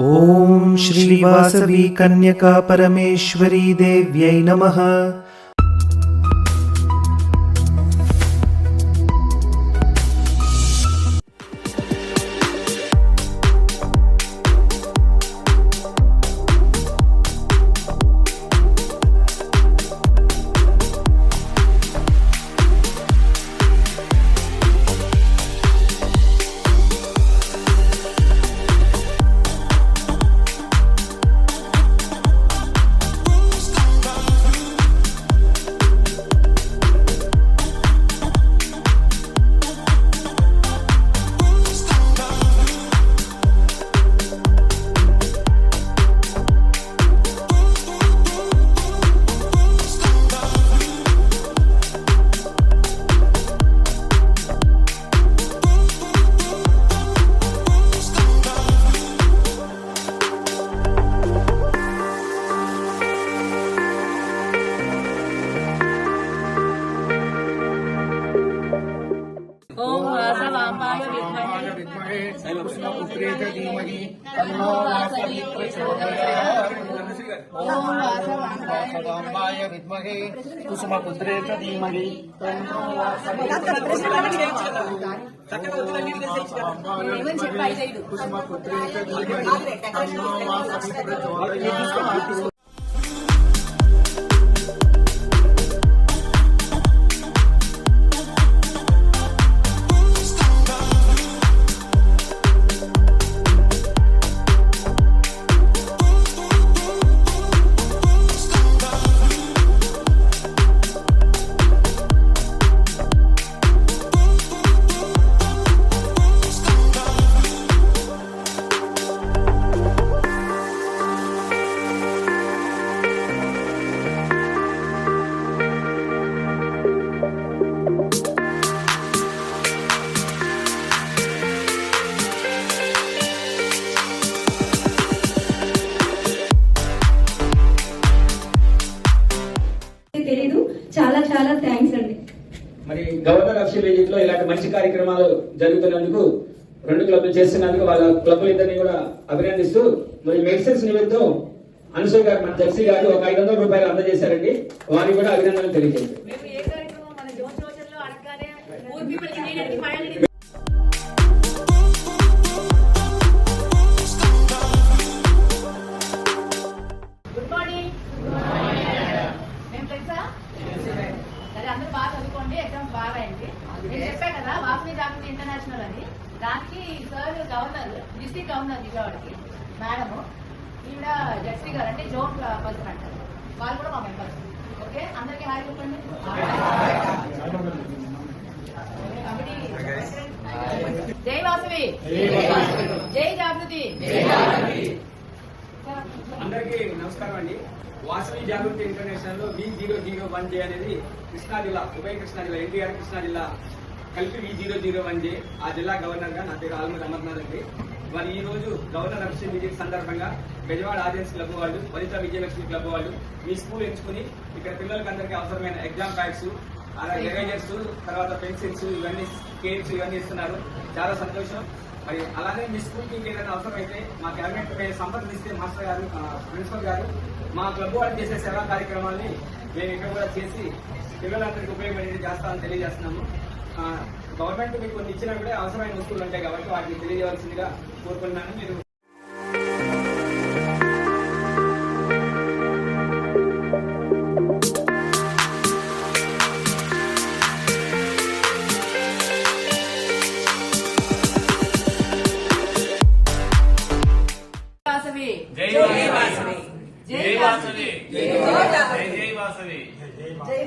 ॐ श्रीवासवी कन्यका परमेश्वरी देव्यै नमः చ ధీమహి తన్నో వాసవి ప్రచోదయాత్ ఓం వాసవాంబాయ విద్మహే కుసుమపుత్రే చ ధీమహి తన్నో వాసవి కుసుమపుత్రే చ ధీమహి తన్నో వాసవి ప్రచోదయాత్ చాలా థ్యాంక్స్ అండి. మరి గవర్నర్ అఫీషియల్ విజిట్లో ఇలాంటి మంచి కార్యక్రమాలు జరుగుతున్నందుకు రెండు క్లబ్లు చేస్తున్నందుకు వాళ్ళ క్లబ్లు ఇద్దరిని కూడా అభినందిస్తూ మరి మెడిసిన్స్ నిమిత్తం అనుసూయ గారు మన జెర్సీ గారు ఒక ఐదు వందల రూపాయలు అందజేశారండి. వారికి కూడా అభినందనలు తెలియజేయండి. కదా వాసవి ఇంటర్నేషనల్ అని. దానికి సార్ గవర్నర్ డిస్ట్రిక్ట్ గవర్నర్ విజయవాడకి మేడము ఈవిడ జడ్సీ గారు అంటే జోన్ పర్సన్ అంటారు వాళ్ళు కూడా మా మెంబర్స్ ఓకే? అందరికీ హాయ్ చెప్పండి. జై వాసవి. జై జాగృతి. అందరికీ నమస్కారం అండి. Vasavi Jagruthi ఇంటర్నేషనల్లో V zero zero one J అనేది కృష్ణా జిల్లా ఉభయ కృష్ణా జిల్లా ఎన్టీఆర్ కృష్ణా జిల్లా కలిపి V zero zero one J ఆ జిల్లా గవర్నర్గా నా పేరు ఆల్మూరి అమర్నాథ్ అండి. మరి ఈ రోజు గవర్నర్ అఫీషియల్ విజిట్ సందర్భంగా బెజవాడ ఆడియన్స్ క్లబ్ వాళ్ళు వనిత విజయలక్ష్మి క్లబ్ వాళ్ళు మీ స్కూల్ ఎంచుకుని ఇక్కడ పిల్లలకి అందరికీ అవసరమైన ఎగ్జామ్ అలాగే ఎరేజర్స్ తర్వాత పెన్సిల్స్ ఇవన్నీ స్కేల్స్ ఇవన్నీ ఇస్తున్నారు. చాలా సంతోషం. మరి అలానే మీ స్కూల్కి ఏదైనా అవసరం అయితే మా క్యాబినెట్ సంప్రదిస్తే మాస్టర్ గారు ప్రిన్సిపల్ గారు మా క్లబ్ వాళ్ళు చేసే సేవా కార్యక్రమాల్ని మేము ఇక్కడ కూడా చేసి పిల్లలందరికీ ఉపయోగపడేది చేస్తామని తెలియజేస్తున్నాము. గవర్నమెంట్ మీకు కొన్ని ఇచ్చినా కూడా అవసరమైన వస్తువులు ఉంటాయి కాబట్టి వాటిని తెలియజేయవలసిందిగా కోరుకుంటున్నాను. మీరు వాసవి జై వాసవి. జై వాసవి. జై జై వాసవి. జై